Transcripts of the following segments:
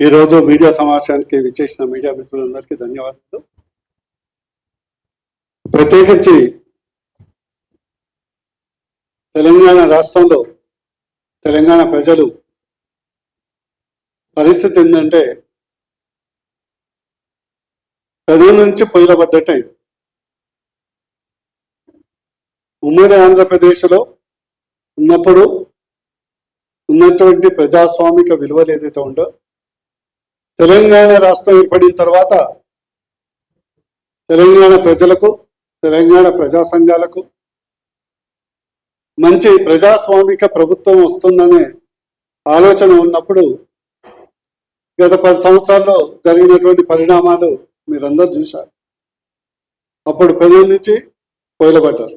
ఈరోజు మీడియా సమావేశానికి విచ్చేసిన మీడియా మిత్రులందరికీ ధన్యవాదాలు. ప్రత్యేకించి తెలంగాణ రాష్ట్రంలో తెలంగాణ ప్రజలు పరిస్థితి ఏంటంటే చదువు నుంచి పొయ్యిలబడ్డట్టే ఉమ్మడి ఆంధ్రప్రదేశ్లో ఉన్నప్పుడు ఉన్నటువంటి ప్రజాస్వామిక విలువలు ఏదైతే ఉందో తెలంగాణ రాష్ట్రం ఏర్పడిన తర్వాత తెలంగాణ ప్రజలకు తెలంగాణ ప్రజా సంఘాలకు మంచి ప్రజాస్వామిక ప్రభుత్వం వస్తుందనే ఆలోచన ఉన్నప్పుడు గత పది సంవత్సరాల్లో జరిగినటువంటి పరిణామాలు మీరందరూ చూశారు. అప్పుడు ప్రజల నుంచి కోయలబడ్డారు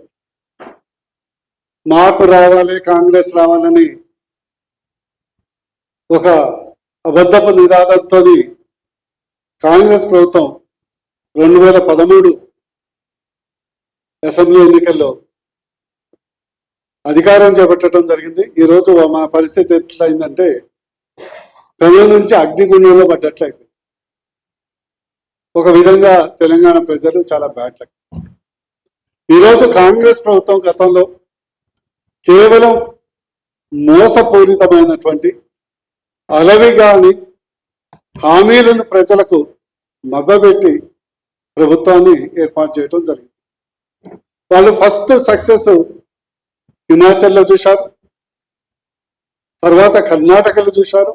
మార్పు రావాలి కాంగ్రెస్ రావాలని ఒక అబద్ధపు నినాదంతో కాంగ్రెస్ ప్రభుత్వం రెండు వేల పదమూడు అసెంబ్లీ ఎన్నికల్లో అధికారం చేపట్టడం జరిగింది. ఈరోజు మన పరిస్థితి ఎట్లయిందంటే ప్రజల నుంచి అగ్నిగుండంలో పడ్డట్లయింది. ఒక విధంగా తెలంగాణ ప్రజలు చాలా బ్యాడ్ లక్. ఈరోజు కాంగ్రెస్ ప్రభుత్వం గతంలో కేవలం మోసపూరితమైనటువంటి అలవి కాని హామీలను ప్రజలకు మబ్బబెట్టి ప్రభుత్వాన్ని ఏర్పాటు చేయడం జరిగింది. వాళ్ళు ఫస్ట్ సక్సెస్ హిమాచల్లో చూశారు. తర్వాత కర్ణాటకలో చూశారు.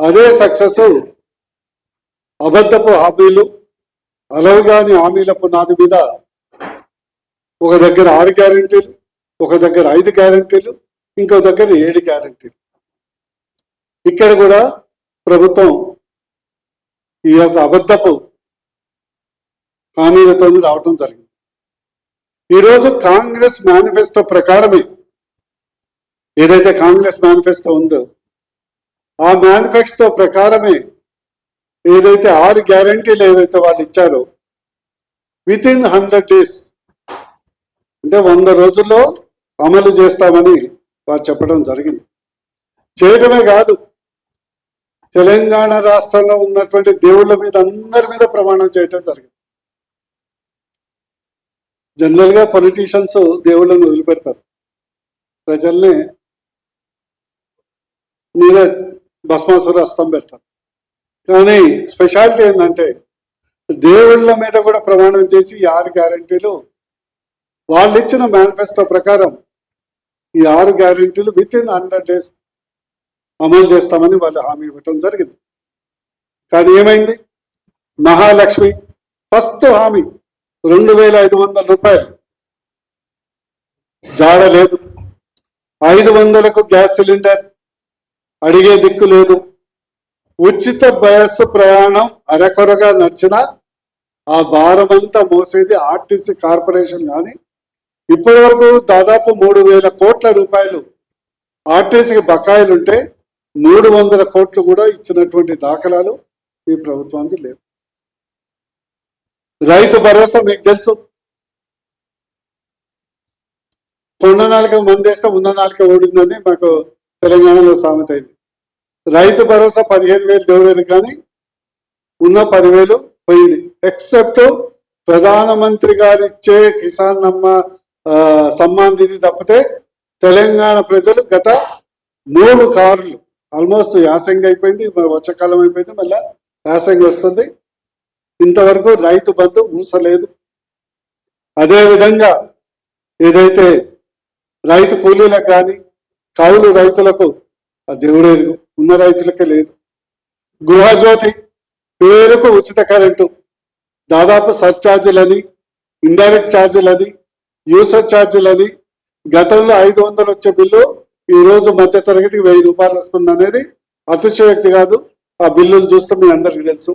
అదే సక్సెస్ అబద్ధపు హామీలు అలవిగాని హామీల పునాది మీద ఒక దగ్గర ఆరు గ్యారంటీలు ఒక దగ్గర ఐదు గ్యారంటీలు ఇంకో దగ్గర ఏడు గ్యారంటీలు. ఇక్కడ కూడా ప్రభుత్వం ఈ యొక్క అబద్ధపు హామీలతో రావటం జరిగింది. ఈరోజు కాంగ్రెస్ మేనిఫెస్టో ప్రకారమే ఏదైతే కాంగ్రెస్ మేనిఫెస్టో ఉందో ఆ మేనిఫెస్టో ప్రకారమే ఏదైతే ఆరు గ్యారంటీలు ఏదైతే వాళ్ళు ఇచ్చారో విత్ ఇన్ హండ్రెడ్ డేస్ అంటే వంద రోజుల్లో అమలు చేస్తామని వారు చెప్పడం జరిగింది. చేయటమే కాదు తెలంగాణ రాష్ట్రంలో ఉన్నటువంటి దేవుళ్ళ మీద అందరి మీద ప్రమాణం చేయటం జరిగింది. జనరల్గా పొలిటీషియన్స్ దేవుళ్ళని వదిలిపెడతారు. ప్రజల్ని మీద భస్మాసుర హస్తం పెడతారు. కానీ స్పెషాలిటీ ఏంటంటే దేవుళ్ళ మీద కూడా ప్రమాణం చేసి ఈ ఆరు గ్యారంటీలు వాళ్ళు ఇచ్చిన మేనిఫెస్టో ప్రకారం ఈ ఆరు గ్యారంటీలు విత్ ఇన్ హండ్రెడ్ డేస్ అమలు చేస్తామని వాళ్ళు హామీ ఇవ్వటం జరిగింది. కానీ ఏమైంది? మహాలక్ష్మి ఫస్ట్ హామీ రెండు వేల ఐదు వందల రూపాయలు. జాడలేదు ఐదు వందలకు గ్యాస్ సిలిండర్ అడిగే దిక్కు లేదు. ఉచిత బస్సు ప్రయాణం అరకొరగా నడిచిన ఆ భారమంతా మోసేది ఆర్టీసీ కార్పొరేషన్ కానీ ఇప్పటి వరకు దాదాపు మూడు వేల కోట్ల రూపాయలు ఆర్టీసీకి బకాయిలు ఉంటే మూడు వందల కోట్లు కూడా ఇచ్చినటువంటి దాఖలాలు ఈ ప్రభుత్వానికి లేవు. రైతు భరోసా మీకు తెలుసు. కొండ నాలుక మందేస్తే ఉన్న నాలుక ఓడిందని మాకు తెలంగాణలో సామెత అయింది. రైతు భరోసా పదిహేను వేలు దేవుడు కానీ ఉన్న పదివేలు పోయింది. ఎక్సెప్ట్ ప్రధానమంత్రి గారు ఇచ్చే కిసాన్ అమ్మ సమ్మాన్ నిధి తప్పితే తెలంగాణ ప్రజలు గత మూడు కార్లు ఆల్మోస్ట్ యాసంగి అయిపోయింది వర్షాకాలం అయిపోయింది మళ్ళీ యాసంగి వస్తుంది. ఇంతవరకు రైతు బంధు ఊసలేదు. అదేవిధంగా ఏదైతే రైతు కూలీలకు కానీ కౌలు రైతులకు ఆ దేవుడే ఉన్న రైతులకే లేదు. గృహజ్యోతి పేరుకు ఉచిత కరెంటు దాదాపు సర్ఛార్జీలని ఇండైరెక్ట్ ఛార్జీలని యూసర్ ఛార్జీలని గతంలో ఐదు వందలు వచ్చే బిల్లు ఈరోజు మధ్యతరగతికి మధ్య వెయ్యి రూపాయలు వస్తుంది అనేది అతిశయోక్తి కాదు. ఆ బిల్లులు చూస్తే మీ అందరికి తెలుసు.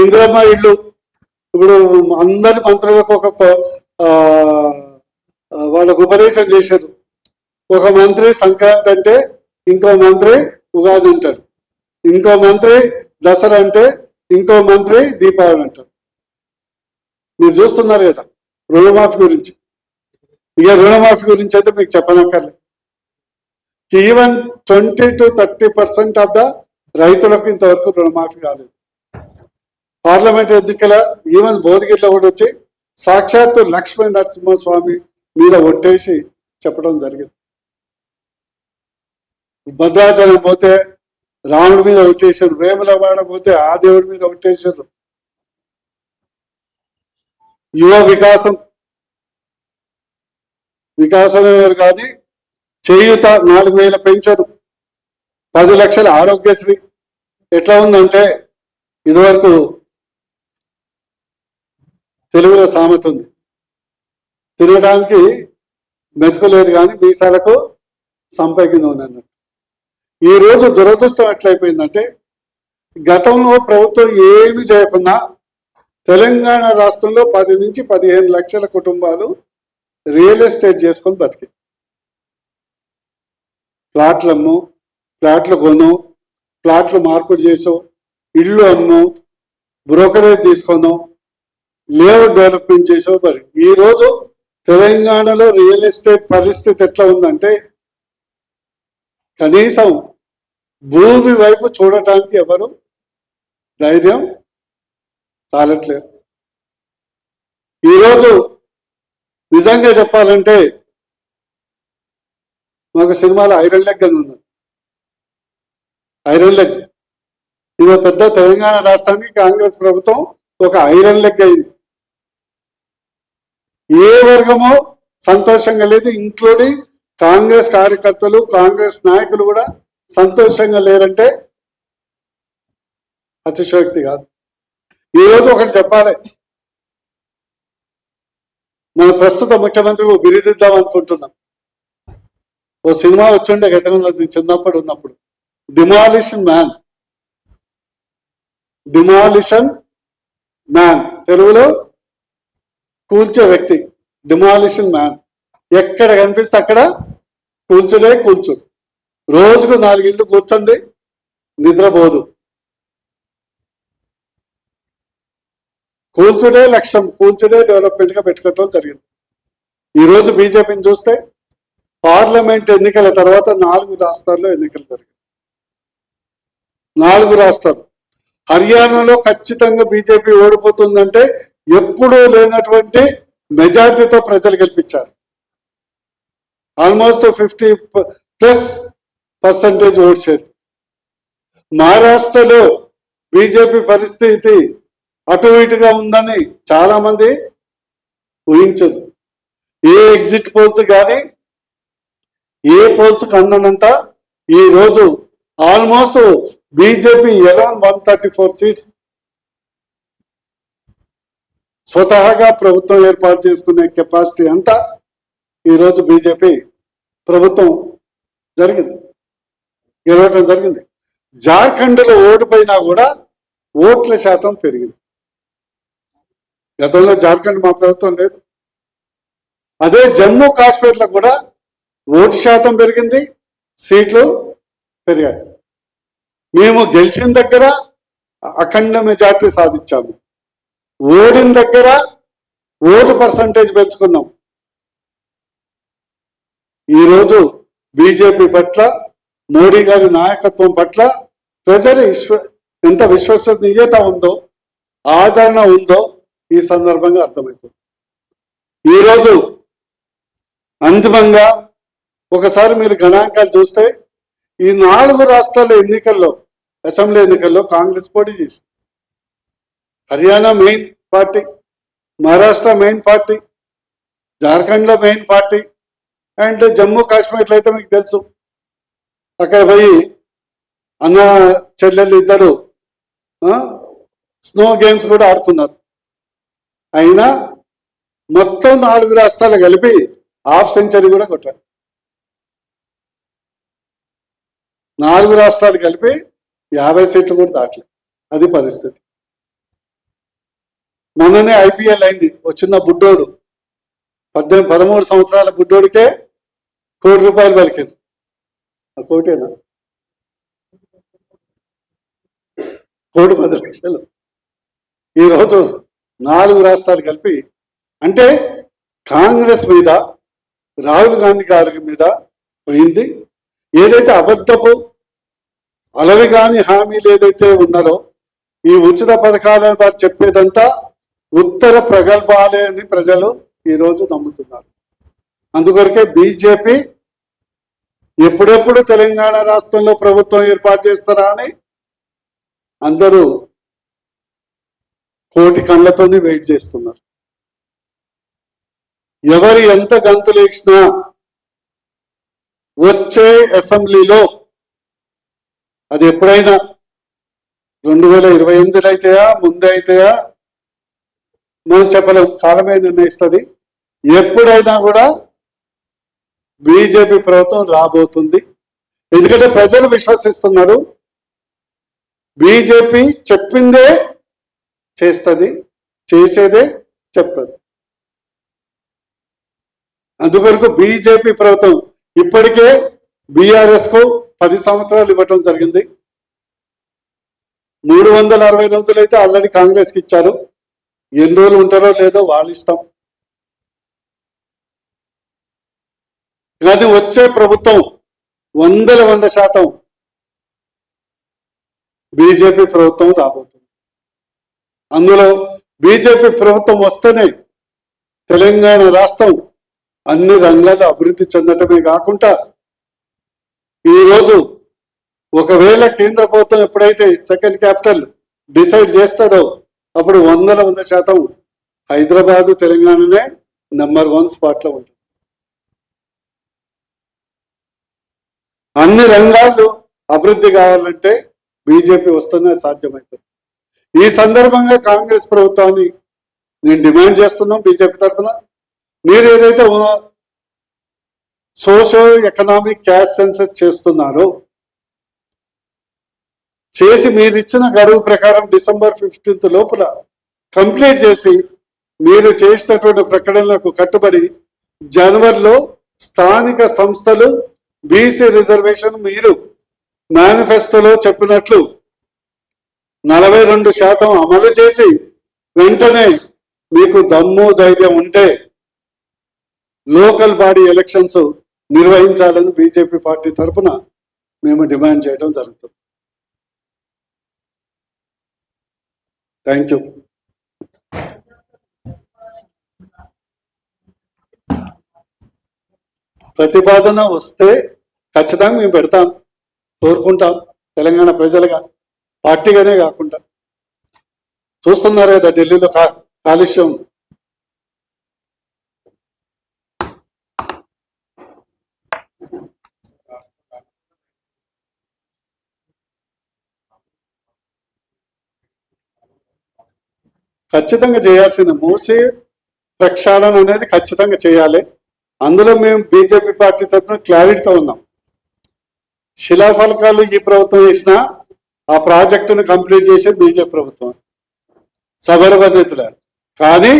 ఇందిరమ్మ ఇల్లు ఇప్పుడు అందరి మంత్రులకు ఒక వాళ్ళకు ఉపదేశం చేశారు. ఒక మంత్రి సంక్రాంతి అంటే ఇంకో మంత్రి ఉగాది అంటాడు. ఇంకో మంత్రి దసరా అంటే ఇంకో మంత్రి దీపావళి అంటారు మీరు చూస్తున్నారు కదా రుణమాఫీ గురించి. ఇక రుణమాఫీ గురించి అయితే మీకు చెప్పనక్కర్లేదు. Even twenty to thirty percent of the రైతులకు ఇంతవరకు రుణమాఫీ కాలేదు. పార్లమెంట్ ఎన్నికల ఈవెన్ భువనగిరిలో కూడా వచ్చి సాక్షాత్తు లక్ష్మీ నరసింహస్వామి మీద ఒట్టేసి చెప్పడం జరిగింది. భద్రాచలం పోతే రాముడి మీద ఒట్టేశారు వేములవాడ పోతే ఆ దేవుడి మీద ఒట్టేశారు యువ వికాసం వికాసమే కానీ చేయూత నాలుగు వేల పెంచరు పది లక్షల ఆరోగ్యశ్రీ ఎట్లా ఉందంటే ఇదివరకు తెలుగులో సామెత ఉంది. తినడానికి మెతుకు లేదు కానీ మీసాలకు సంపైకింద ఉంది అన్నట్టు. ఈ రోజు దురదృష్టం ఎట్లయిపోయిందంటే గతంలో ప్రభుత్వం ఏమి చేయకుండా తెలంగాణ రాష్ట్రంలో పది నుంచి పదిహేను లక్షల కుటుంబాలు రియల్ ఎస్టేట్ చేసుకొని బతికి ప్లాట్లు అమ్ము ప్లాట్లు కొను ప్లాట్లు మార్పిడి చేసో ఇల్లు అమ్ము బ్రోకరేజ్ తీసుకొను లేఅవుట్ డెవలప్మెంట్ చేసో మరి ఈరోజు తెలంగాణలో రియల్ ఎస్టేట్ పరిస్థితి ఎట్లా ఉందంటే కనీసం భూమి వైపు చూడటానికి ఎవరు ధైర్యం చాలట్లేదు. ఈరోజు నిజంగా చెప్పాలంటే మాకు సినిమాలో ఐరన్ లెగ్ అని ఉన్నది. Iron leg. ఇది పెద్ద తెలంగాణ రాష్ట్రానికి కాంగ్రెస్ ప్రభుత్వం ఒక ఐరన్ లెగ్ అయింది. ఏ వర్గమో సంతోషంగా లేదు. ఇంక్లూడింగ్ కాంగ్రెస్ కార్యకర్తలు కాంగ్రెస్ నాయకులు కూడా సంతోషంగా లేరంటే అతిశయోక్తి కాదు. ఈరోజు ఒకటి చెప్పాలి. మన ప్రస్తుత ముఖ్యమంత్రి బిరుదిద్దాం అనుకుంటున్నాం. ఓ సినిమా వచ్చిండే గతంలో చిన్నప్పుడు ఉన్నప్పుడు. డిమాలిషన్ మ్యాన్ డిమాలిషన్ మ్యాన్ తెలుగులో కూల్చే వ్యక్తి. డిమాలిషన్ మ్యాన్ ఎక్కడ కనిపిస్తే అక్కడ కూల్చుడే కూల్చు. రోజుకు నాలుగింట్లు కూర్చుంది నిద్రపోదు. కూల్చుడే లక్ష్యం కూల్చుడే డెవలప్మెంట్గా పెట్టుకోవటం జరిగింది. ఈరోజు బీజేపీని చూస్తే పార్లమెంట్ ఎన్నికల తర్వాత నాలుగు రాష్ట్రాల్లో ఎన్నికలు జరిగాయి. నాలుగు రాష్ట్రాలు. హర్యానాలో ఖచ్చితంగా బీజేపీ ఓడిపోతుందంటే ఎప్పుడూ లేనటువంటి మెజార్టీతో ప్రజలు గెలిపించారు almost fifty plus percentage vote share. మహారాష్ట్రలో బీజేపీ పరిస్థితి అటు ఇటుగా ఉందని చాలా మంది ఊహించదు ఏ ఎగ్జిట్ పోల్స్ కానీ ఏ పోల్స్ కన్ననంత ఈ రోజు almost BJP eleven one thirty four seats స్వతహాగా ప్రభుత్వం ఏర్పాటు చేసుకునే కెపాసిటీ అంతా ఈరోజు బీజేపీ ప్రభుత్వం జరిగింది. గెలవటం జరిగింది. జార్ఖండ్లో ఓడిపోయినా కూడా ఓట్ల శాతం పెరిగింది. గతంలో జార్ఖండ్ మా ప్రభుత్వం లేదు. అదే జమ్మూ కాశ్మీర్లో కూడా ఓటు శాతం పెరిగింది సీట్లు పెరిగాయి. మేము గెలిచిన దగ్గర అఖండ మెజార్టీ సాధించాము. ఓడిన దగ్గర ఓటు పర్సంటేజ్ పెంచుకున్నాం. ఈరోజు బీజేపీ పట్ల మోడీ గారి నాయకత్వం పట్ల ప్రజలు విశ్వ ఎంత విశ్వసనీయత ఉందో ఆదరణ ఉందో ఈ సందర్భంగా అర్థమవుతుంది. ఈరోజు అంతిమంగా ఒకసారి మీరు గణాంకాలు చూస్తే ఈ నాలుగు రాష్ట్రాల ఎన్నికల్లో అసెంబ్లీ ఎన్నికల్లో కాంగ్రెస్ పోటీ చేసి Haryana main party Maharashtra main party జార్ఖండ్లో మెయిన్ పార్టీ అండ్ జమ్మూ కాశ్మీర్లో అయితే మీకు తెలుసు. అక్కడ పోయి అన్న చెల్లెళ్ళు ఇద్దరు స్నో గేమ్స్ కూడా ఆడుకున్నారు. అయినా మొత్తం నాలుగు రాష్ట్రాలు కలిపి హాఫ్ సెంచరీ కూడా కొట్టారు. నాలుగు రాష్ట్రాలు కలిపి యాభై సీట్లు కూడా దాటలేదు. అది పరిస్థితి. మొన్ననే ఐపీఎల్ అయింది. వచ్చిన బుడ్డోడు. పద్దెనిమిది పదమూడు సంవత్సరాల బుడ్డోడికే కోటి రూపాయలు పలికారు ఆ కోటేనా? కోటి పది లక్షలు. ఈరోజు నాలుగు రాష్ట్రాలు కలిపి అంటే కాంగ్రెస్ మీద రాహుల్ గాంధీ గారి మీద పోయింది ఏదైతే అబద్ధపు అలవి కాని హామీలు ఏదైతే ఉన్నారో ఈ ఉచిత పథకాలను వారు చెప్పేదంతా ఉత్తర ప్రగల్భాలే అని ప్రజలు ఈరోజు నమ్ముతున్నారు. అందుకొరకే బీజేపీ ఎప్పుడెప్పుడు తెలంగాణ రాష్ట్రంలో ప్రభుత్వం ఏర్పాటు చేస్తారా అని అందరూ కోటి కళ్ళతోనే వెయిట్ చేస్తున్నారు. ఎవరు ఎంత గంతులు ఇచ్చినా వచ్చే అసెంబ్లీలో అది ఎప్పుడైనా రెండు వేల ఇరవై ఎనిమిదిలో అయితేయా ముందే అయితేయా? మనం చెప్పలేం కాలమే నిర్ణయిస్తుంది. ఎప్పుడైనా కూడా బీజేపీ ప్రభుత్వం రాబోతుంది. ఎందుకంటే ప్రజలు విశ్వసిస్తున్నారు. బీజేపీ చెప్పిందే చేస్తుంది చేసేదే చెప్తుంది. అందువరకు బీజేపీ ప్రభుత్వం ఇప్పటికే బీఆర్ఎస్కు పది సంవత్సరాలు ఇవ్వటం జరిగింది. మూడు వందల అరవై రోజులు అయితే ఆల్రెడీ కాంగ్రెస్కి ఇచ్చారు. ఎన్ని రోజులు ఉంటారో లేదో వాళ్ళ ఇష్టం. కానీ వచ్చే ప్రభుత్వం వందల వంద శాతం బీజేపీ ప్రభుత్వం రాబోతుంది. అందులో బీజేపీ ప్రభుత్వం వస్తేనే తెలంగాణ రాష్ట్రం అన్ని రంగాల్లో అభివృద్ధి చెందటమే కాకుండా ఈరోజు ఒకవేళ కేంద్ర ప్రభుత్వం ఎప్పుడైతే సెకండ్ క్యాపిటల్ డిసైడ్ చేస్తారో అప్పుడు వందల వంద శాతం హైదరాబాదు తెలంగాణనే నెంబర్ వన్ స్పాట్లో ఉంటుంది. అన్ని రంగాల్లో అభివృద్ధి కావాలంటే బీజేపీ వస్తేనే సాధ్యమవుతుంది ఈ సందర్భంగా కాంగ్రెస్ ప్రభుత్వాన్ని నేను డిమాండ్ చేస్తున్నాం బీజేపీ తరఫున. మీరు ఏదైతే సోషో ఎకనామిక్ క్యాష్ సెన్సెస్ చేస్తున్నారో చేసి మీరు ఇచ్చిన గడువు ప్రకారం డిసెంబర్ ఫిఫ్టీన్త్ లోపల కంప్లీట్ చేసి మీరు చేసినటువంటి ప్రకటనలకు కట్టుబడి జనవరిలో స్థానిక సంస్థలు బీసీ రిజర్వేషన్ మీరు మేనిఫెస్టోలో చెప్పినట్లు నలభై రెండు శాతం అమలు చేసి వెంటనే మీకు దమ్ము ధైర్యం ఉంటే లోకల్ బాడీ ఎలక్షన్స్ నిర్వహించాలని బీజేపీ పార్టీ తరఫున మేము డిమాండ్ చేయడం జరుగుతుంది. Thank you. ప్రతిపాదన వస్తే ఖచ్చితంగా మేము పెడతాం కోరుకుంటాం తెలంగాణ ప్రజలుగా పార్టీగానే కాకుండా. చూస్తున్నారు కదా ఢిల్లీలో కా కాలుష్యం ఖచ్చితంగా చేయాల్సిన మూసి ప్రక్షాళన అనేది ఖచ్చితంగా చేయాలి. అందులో మేము బీజేపీ పార్టీ తరఫున క్లారిటీతో ఉన్నాం. శిలాఫలకాలు ఈ ప్రభుత్వం ఇచ్చినా ఆ ప్రాజెక్టును కంప్లీట్ చేసే బీజేపీ ప్రభుత్వం. సబర పద్ధతుల. కానీ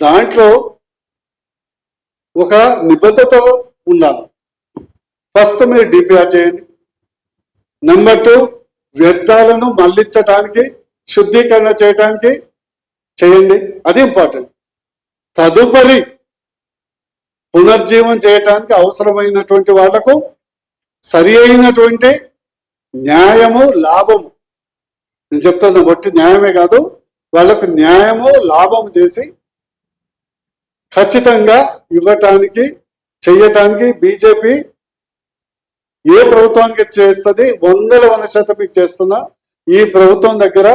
దాంట్లో ఒక నిబద్ధత ఉండాలి. ఫస్ట్ మీరు డిపిఆర్ చేయండి. నెంబర్ టూ వ్యర్థాలను మళ్ళించడానికి శుద్ధీకరణ చేయడానికి చేయండి. అది ఇంపార్టెంట్ తదుపరి పునర్జీవం చేయటానికి అవసరమైనటువంటి వాళ్ళకు సరి అయినటువంటి న్యాయము లాభము. నేను చెప్తున్న బట్టి న్యాయమే కాదు వాళ్ళకు న్యాయము లాభము చేసి ఖచ్చితంగా ఇవ్వటానికి చెయ్యటానికి బీజేపీ ఏ ప్రభుత్వానికి చేస్తుంది? వందల వంద శాతం మీకు చేస్తున్నా. ఈ ప్రభుత్వం దగ్గర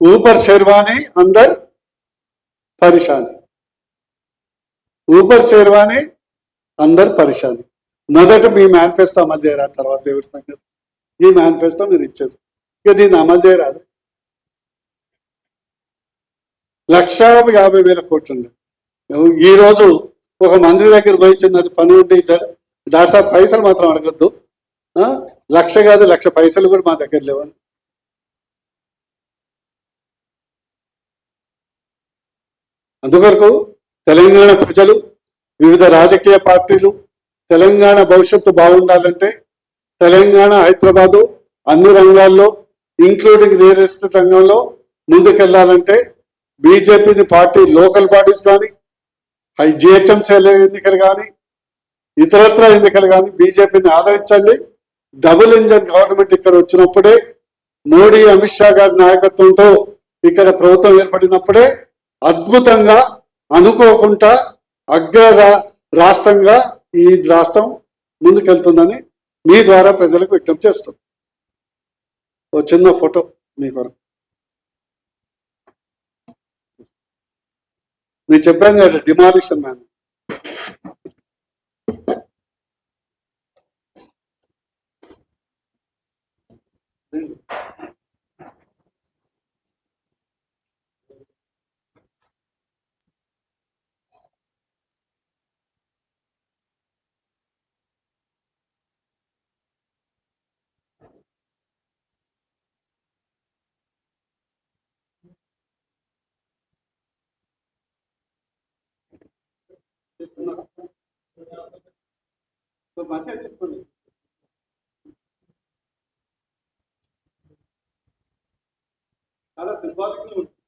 ఊపర్ శర్వాణి అందర్ పరిశాని. ఊపర్ శర్వాణి అందరు పరిశాని. మొదట మీ మేనిఫెస్టో అమలు చేయరాదు తర్వాత దేవుడి సంగతి. ఈ మేనిఫెస్టో మీరు ఇచ్చారు ఇక దీన్ని అమలు చేయరాదు. లక్ష యాభై వేల కోట్లు ఈ రోజు ఒక మంత్రి దగ్గర పోయి చిన్నది పని ఉంటే ఇచ్చాడు డాక్టర్ సాబ్ పైసలు మాత్రం అడగద్దు. ఆ? లక్ష కాదు లక్ష పైసలు కూడా మా దగ్గర లేవని అందుకొరకు తెలంగాణ ప్రజలు వివిధ రాజకీయ పార్టీలు తెలంగాణ భవిష్యత్తు బాగుండాలంటే తెలంగాణ హైదరాబాదు అన్ని రంగాల్లో ఇంక్లూడింగ్ రియల్ ఎస్టేట్ రంగంలో ముందుకెళ్ళాలంటే బీజేపీని పార్టీ లోకల్ బాడీస్ కానీ హై జిహెచ్ఎంసీ ఎన్నికలు కానీ ఇతరత్ర ఎన్నికలు కానీ బీజేపీని ఆదరించండి. డబుల్ ఇంజన్ గవర్నమెంట్ ఇక్కడ వచ్చినప్పుడే మోడీ అమిత్ షా గారి నాయకత్వంతో ఇక్కడ ప్రభుత్వం ఏర్పడినప్పుడే అద్భుతంగా అనుకోకుండా అగ్ర రాష్ట్రంగా ఈ రాష్ట్రం ముందుకెళ్తుందని మీ ద్వారా ప్రజలకు వ్యక్తం చేస్తుంది ఓ చిన్న ఫోటో మీ కొరకు. మీరు చెప్పాను కదా డిమాలిషన్ మ్యాన్ మంచిగా చేసుకోండి. చాలా సింబాలిక్